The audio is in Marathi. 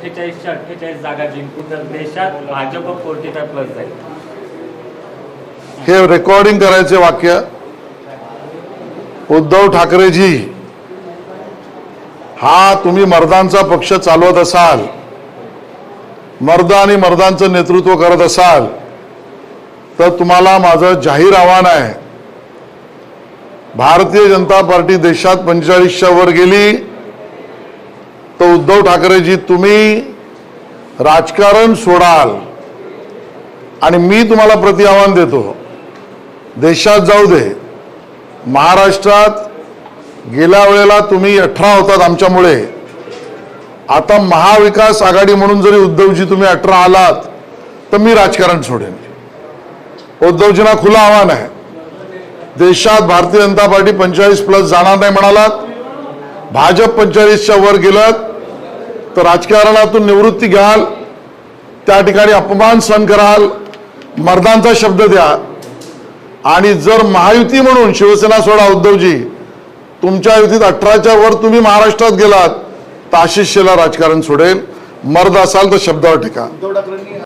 अठ्ठेचाळीसच्या अठ्ठेचाळीस जागा जिंकून तर देशात भाजप फोर्टी फाय प्लस जाईल. हे रेकॉर्डिंग करायचे वाक्य. उद्धव ठाकरेजी हा तुम्ही मर्दांचा पक्ष चालवत असाल मर्द आणि मर्दांचं नेतृत्व करत असाल तर तुम्हाला माझं जाहीर आव्हान आहे. भारतीय जनता पार्टी देशात पंचेचाळीसच्या वर गेली. तर उद्धव ठाकरेजी तुम्ही राजकारण सोडाल आणि मी तुम्हाला प्रति आव्हान देतो. देशात जाऊ दे. महाराष्ट्रात गेल्या वेळेला तुम्ही अठरा होतात आमच्यामुळे. आता महाविकास आघाडी म्हणून जरी उद्धवजी तुम्ही अठरा आलात तर मी राजकारण सोडेन. उद्धवजींना खुलं आव्हान आहे. देशात भारतीय जनता पार्टी पंचेचाळीस प्लस जाणार नाही म्हणालात. भाजप पंचेचाळीसच्या वर गेलं तर राजकारणातून निवृत्ती घ्याल त्या ठिकाणी अपमान सहन कराल मर्दांचा शब्द द्या. आणि जर महायुती म्हणून शिवसेना सोडा उद्धवजी तुमच्या युतीत अठराच्या वर तुम्ही महाराष्ट्रात गेलात तर आशिष शेला राजकारण सोडेल. मर्द असाल तर शब्दावर टिका.